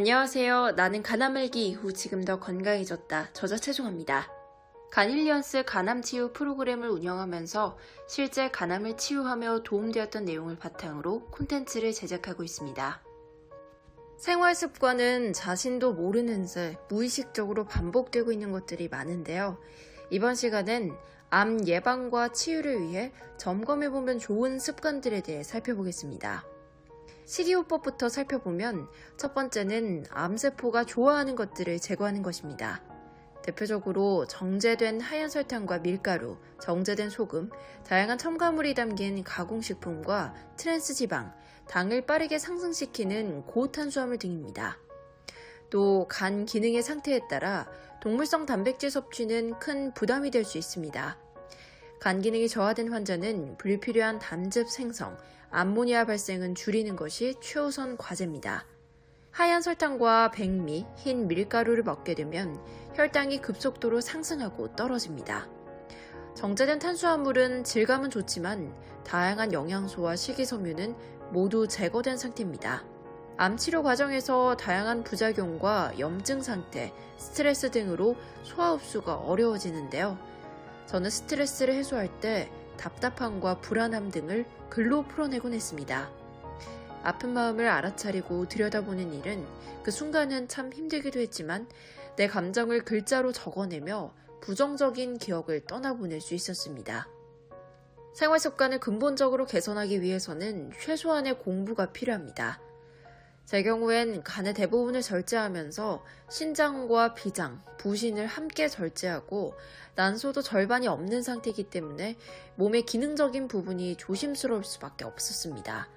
안녕하세요. 나는 간암알기 이후 지금 더 건강해졌다. 저자 최종합니다. 간힐리언스 간암 치유 프로그램을 운영하면서 실제 간암을 치유하며 도움되었던 내용을 바탕으로 콘텐츠를 제작하고 있습니다. 생활 습관은 자신도 모르는 새 무의식적으로 반복되고 있는 것들이 많은데요. 이번 시간은 암 예방과 치유를 위해 점검해보면 좋은 습관들에 대해 살펴보겠습니다. 식이요법부터 살펴보면 첫 번째는 암세포가 좋아하는 것들을 제거하는 것입니다. 대표적으로 정제된 하얀 설탕과 밀가루, 정제된 소금, 다양한 첨가물이 담긴 가공식품과 트랜스 지방, 당을 빠르게 상승시키는 고탄수화물 등입니다. 또 간 기능의 상태에 따라 동물성 단백질 섭취는 큰 부담이 될 수 있습니다. 간 기능이 저하된 환자는 불필요한 담즙 생성, 암모니아 발생은 줄이는 것이 최우선 과제입니다. 하얀 설탕과 백미, 흰 밀가루를 먹게 되면 혈당이 급속도로 상승하고 떨어집니다. 정제된 탄수화물은 질감은 좋지만 다양한 영양소와 식이섬유는 모두 제거된 상태입니다. 암 치료 과정에서 다양한 부작용과 염증 상태, 스트레스 등으로 소화 흡수가 어려워지는데요. 저는 스트레스를 해소할 때 답답함과 불안함 등을 글로 풀어내곤 했습니다. 아픈 마음을 알아차리고 들여다보는 일은 그 순간은 참 힘들기도 했지만 내 감정을 글자로 적어내며 부정적인 기억을 떠나보낼 수 있었습니다. 생활 습관을 근본적으로 개선하기 위해서는 최소한의 공부가 필요합니다. 제 경우엔 간의 대부분을 절제하면서 신장과 비장, 부신을 함께 절제하고 난소도 절반이 없는 상태이기 때문에 몸의 기능적인 부분이 조심스러울 수밖에 없었습니다.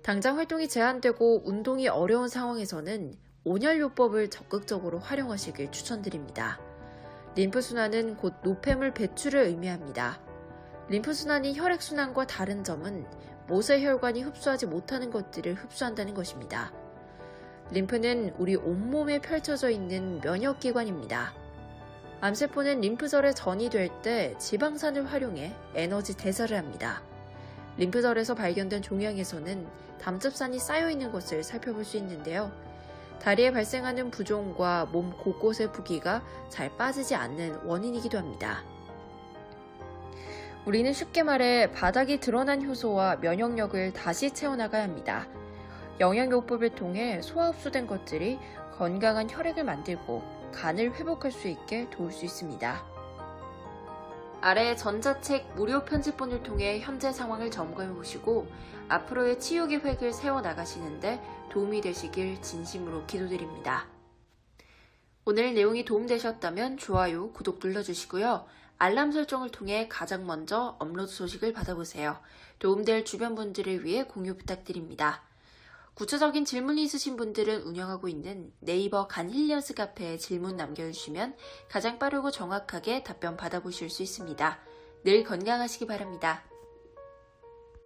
당장 활동이 제한되고 운동이 어려운 상황에서는 온열요법을 적극적으로 활용하시길 추천드립니다. 림프순환은 곧 노폐물 배출을 의미합니다. 림프순환이 혈액순환과 다른 점은 모세 혈관이 흡수하지 못하는 것들을 흡수한다는 것입니다. 림프는 우리 온몸에 펼쳐져 있는 면역기관입니다. 암세포는 림프절에 전이 될 때 지방산을 활용해 에너지 대사를 합니다. 림프절에서 발견된 종양에서는 담즙산이 쌓여 있는 것을 살펴볼 수 있는데요. 다리에 발생하는 부종과 몸 곳곳의 부기가 잘 빠지지 않는 원인이기도 합니다. 우리는 쉽게 말해 바닥이 드러난 효소와 면역력을 다시 채워나가야 합니다. 영양요법을 통해 소화 흡수된 것들이 건강한 혈액을 만들고 간을 회복할 수 있게 도울 수 있습니다. 아래 전자책 무료 편집본을 통해 현재 상황을 점검해 보시고 앞으로의 치유 계획을 세워 나가시는데 도움이 되시길 진심으로 기도드립니다. 오늘 내용이 도움되셨다면 좋아요, 구독 눌러주시고요. 알람 설정을 통해 가장 먼저 업로드 소식을 받아보세요. 도움될 주변 분들을 위해 공유 부탁드립니다. 구체적인 질문이 있으신 분들은 운영하고 있는 네이버 간힐리언스 카페에 질문 남겨주시면 가장 빠르고 정확하게 답변 받아보실 수 있습니다. 늘 건강하시기 바랍니다.